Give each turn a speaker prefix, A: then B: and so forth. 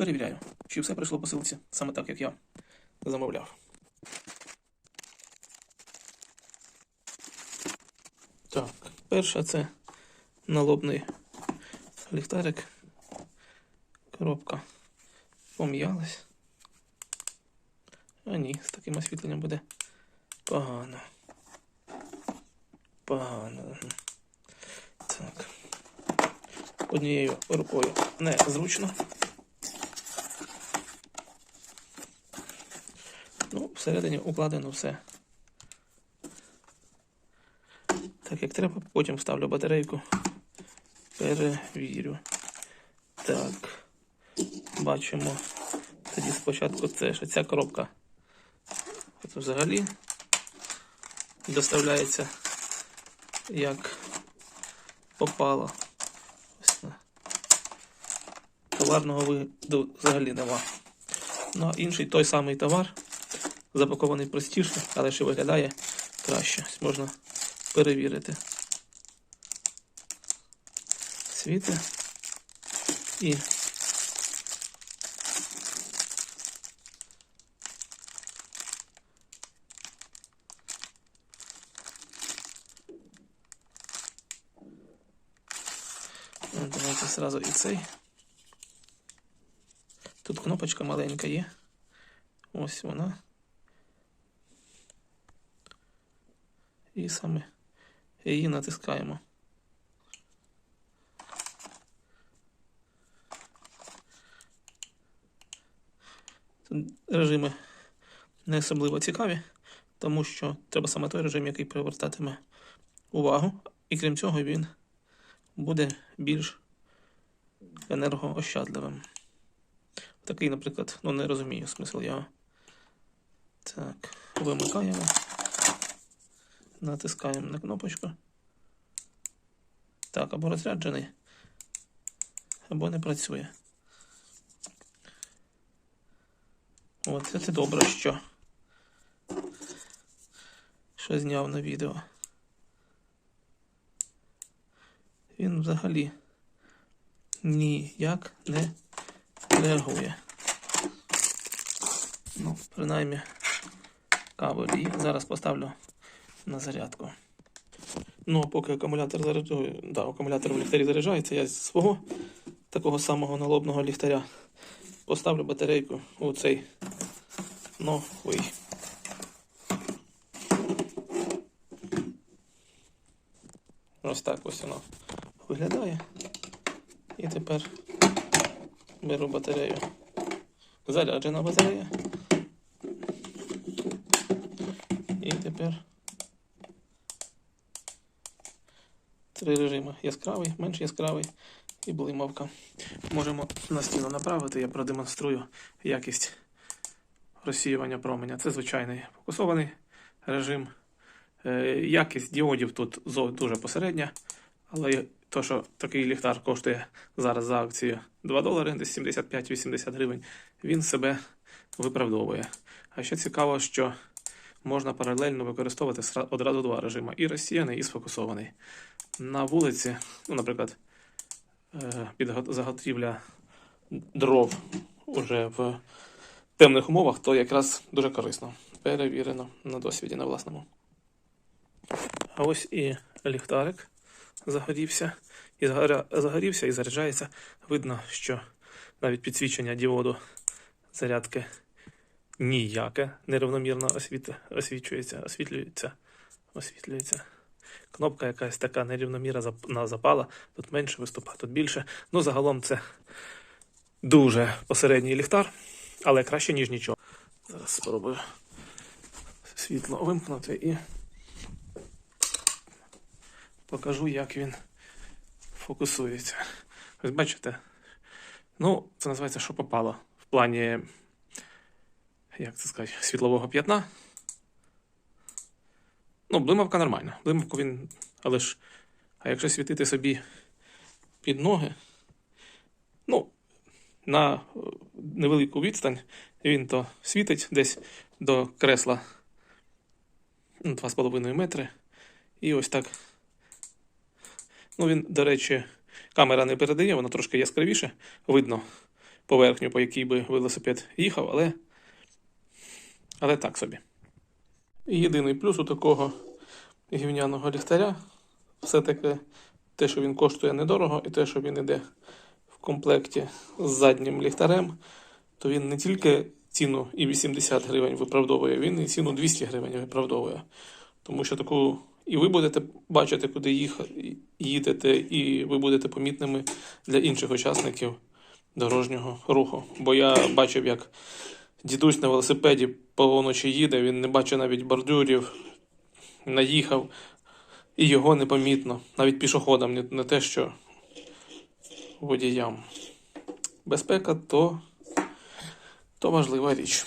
A: Перевіряю, чи все прийшло по силці, саме так, як я замовляв. Так, перша це налобний ліхтарик. Коробка пом'ялась. А ні, з таким освітленням буде погано. Погано. Так. Однією рукою незручно. Ну, всередині укладено все. Так як треба, потім ставлю батарейку. Перевірю. Так. Бачимо. Тоді спочатку це що ця коробка. От взагалі доставляється як попало. Товарного виду взагалі нема. Ну, а інший той самий товар, запакований простіше, але ще виглядає краще. Можна перевірити. Світи і Ну, Давайте сразу і цей. Тут кнопочка маленька є. Ось вона. І саме її натискаємо. Режими не особливо цікаві, тому що треба саме той режим, який привертатиме увагу, і крім цього він буде більш енергоощадливим. Такий, наприклад, ну не розумію смисл його. Так, вимикаємо. Натискаємо на кнопочку. Так, або розряджений, або не працює. От це, добре, що. Що зняв на відео. Він взагалі ніяк не реагує. Ну, принаймні, кабель є. Зараз поставлю на зарядку. Ну, а поки акумулятор заряджує, да, акумулятор в ліхтарі заряджається, я з свого такого самого налобного ліхтаря поставлю батарейку у цей новий. Ось так ось воно виглядає. І тепер беру батарею. Заряджена батарея. І тепер три режими. Яскравий, менш яскравий і блимавка. Можемо на стіну направити, я продемонструю якість розсіювання променя. Це звичайний фокусований режим. Е, Якість діодів тут дуже посередня, але то, що такий ліхтар коштує зараз за акцією 2 долари, десь 75-80 гривень, він себе виправдовує. А ще цікаво, що можна паралельно використовувати одразу два режими: і розсіяний, і сфокусований. На вулиці, ну, наприклад, е, підго- заготівля дров уже в темних умовах, то якраз дуже корисно. Перевірено на досвіді на власному. А ось і ліхтарик загорівся. І загорівся і заряджається. Видно, що навіть підсвічення діоду зарядки ніяке, нерівномірно освіт... освічується, освітлюється, освітлюється. Кнопка якась така нерівномірна зап- на запала. Тут менше виступає, тут більше. Ну, загалом це дуже посередній ліхтар, але краще, ніж нічого. Зараз спробую світло вимкнути і покажу, як він фокусується. Ось бачите? Ну, це називається, що попало. В плані, як це сказати, світлового п'ятна. Ну, блимавка нормальна. Блимавку він. Але ж, а якщо світити собі під ноги, ну, на е, невелику відстань він то світить десь до кресла ну, 2,5 метри. І ось так. Ну, він, до речі, камера не передає, воно трошки яскравіше видно поверхню, по якій би велосипед їхав, але, але так собі. Єдиний плюс у такого гівняного ліхтаря все-таки те, що він коштує недорого, і те, що він іде в комплекті з заднім ліхтарем, то він не тільки ціну і 80 гривень виправдовує, він і ціну 200 гривень виправдовує. Тому що таку і ви будете бачити, куди їхати, їдете, і ви будете помітними для інших учасників дорожнього руху. Бо я бачив, як дідусь на велосипеді полуночі їде, він не бачив навіть бордюрів, наїхав, і його непомітно, навіть пішоходам, не, те, що водіям. Безпека то, то важлива річ.